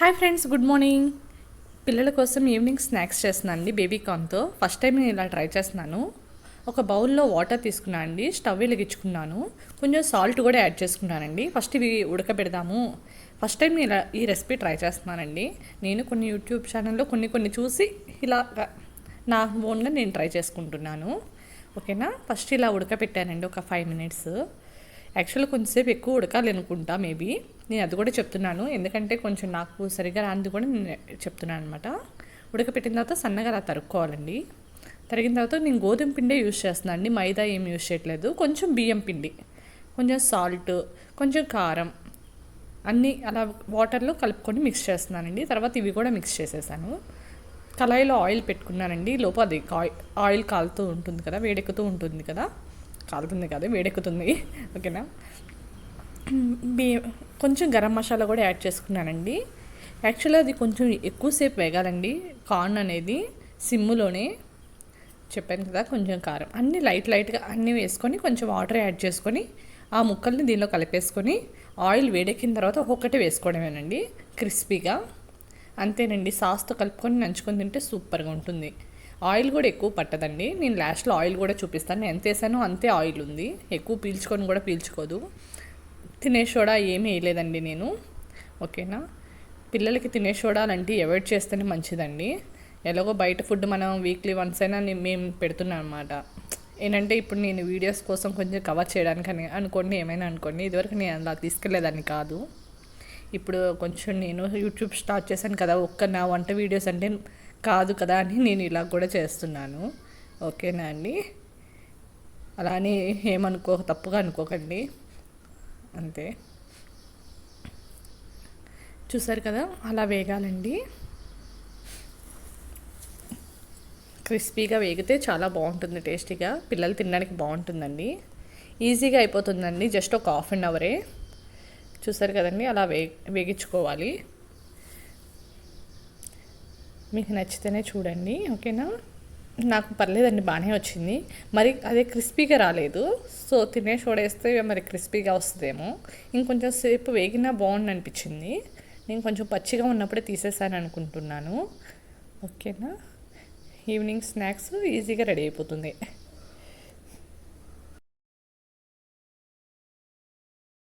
Hi friends good morning. పిల్లల కోసం evening snacks చేస్తున్నాను అండి బేబీ కార్న్తో. ఫస్ట్ టైం నేను ఇలా ట్రై చేస్తున్నాను. ఒక బౌల్లో వాటర్ తీసుకున్నాను అండి స్టవ్ వెలిగించుకున్నాను. కొంచెం సాల్ట్ కూడా యాడ్ చేసుకున్నానండి. ఫస్ట్ ఇవి ఉడకబెడదాము. ఫస్ట్ టైం నేను ఇలా ఈ రెసిపీ ట్రై చేస్తున్నానండి. నేను కొన్ని యూట్యూబ్ ఛానల్లో కొన్ని కొన్ని చూసి ఇలా నా ఓన్గా నేను ట్రై చేసుకుంటున్నాను. ఓకేనా? ఫస్ట్ ఇలా ఉడకబెట్టానండి ఒక ఫైవ్ మినిట్స్. యాక్చువల్గా కొంచెంసేపు ఎక్కువ ఉడకాలి అనుకుంటా మేబీ. నేను అది కూడా చెప్తున్నాను. ఎందుకంటే కొంచెం నాకు సరిగా రాంది కూడా నేను చెప్తున్నాను అనమాట ఉడకపెట్టిన తర్వాత సన్నగా అలా తరుక్కోవాలండి. తరిగిన తర్వాత నేను గోధుమ పిండే యూస్ చేస్తున్నాను అండి. మైదా ఏం యూస్ చేయట్లేదు. కొంచెం బియ్యం పిండి కొంచెం సాల్ట్ కొంచెం కారం అన్నీ అలా వాటర్లో కలుపుకొని మిక్స్ చేస్తున్నానండి. తర్వాత ఇవి కూడా మిక్స్ చేసేసాను. కళాయిలో ఆయిల్ పెట్టుకున్నానండి. లోపు అది ఆయిల్ కాలుతూ ఉంటుంది కదా వేడెక్కుతూ ఉంటుంది కదా. కాలుతుంది కదా వేడెక్కుతుంది. ఓకేనా? బి కొంచెం గరం మసాలా కూడా యాడ్ చేసుకున్నానండి. యాక్చువల్గా అది కొంచెం ఎక్కువసేపు వేగాలండి. కార్న్ అనేది సిమ్ములోనే చెప్పాను కదా కొంచెం కారం. అన్నీ లైట్ లైట్గా అన్నీ వేసుకొని కొంచెం వాటర్ యాడ్ చేసుకొని ఆ ముక్కల్ని దీనిలో కలిపేసుకొని ఆయిల్ వేడెక్కిన తర్వాత ఒక్కొక్కటి వేసుకోవడమేనండి క్రిస్పీగా. అంతేనండి సాస్తో కలుపుకొని నంచుకొని తింటే సూపర్గా ఉంటుంది. ఆయిల్ కూడా ఎక్కువ పట్టదండి. నేను లాస్ట్లో ఆయిల్ కూడా చూపిస్తాను. నేను ఎంత వేసానో అంతే ఆయిల్ ఉంది. ఎక్కువ పీల్చుకొని కూడా పీల్చుకోదు. తినేషోడా ఏమీ వేయలేదండి నేను. ఓకేనా? పిల్లలకి తినే చూడాలంటే అవాయిడ్ చేస్తేనే మంచిదండి. ఎలాగో బయట ఫుడ్ మనం వీక్లీ వన్స్ అయినా మేము పెడుతున్నాం అనమాట ఏంటంటే ఇప్పుడు నేను వీడియోస్ కోసం కొంచెం కవర్ చేయడానికి అని అనుకోండి ఏమైనా అనుకోండి. ఇదివరకు నేను అలా తీసుకెళ్ళేదాన్ని కాదు. ఇప్పుడు కొంచెం నేను యూట్యూబ్ స్టార్ట్ చేశాను కదా ఒక్క నా వంట వీడియోస్ అంటే కాదు కదా అని నేను ఇలా కూడా చేస్తున్నాను. ఓకేనా అండి? అలానే ఏమనుకో తప్పుగా అనుకోకండి. అంతే. చూసారు కదా? అలా వేగాలండి. క్రిస్పీగా వేగితే చాలా బాగుంటుంది టేస్టీగా. పిల్లలు తినడానికి బాగుంటుందండి. ఈజీగా అయిపోతుందండి జస్ట్ ఒక హాఫ్ అన్ అవరే. చూసారు కదండి? అలా వే వేగించుకోవాలి. మీకు నచ్చితేనే చూడండి ఓకేనా? నాకు పర్లేదండి బాగానే వచ్చింది. మరి అదే క్రిస్పీగా రాలేదు. సో తినే చూడేస్తే మరి క్రిస్పీగా వస్తుందేమో. ఇంకొంచెం సేపు వేగినా బాగుంది అనిపించింది. నేను కొంచెం పచ్చిగా ఉన్నప్పుడే తీసేసాను అనుకుంటున్నాను. ఓకేనా? ఈవినింగ్ స్నాక్స్ ఈజీగా రెడీ అయిపోతుంది.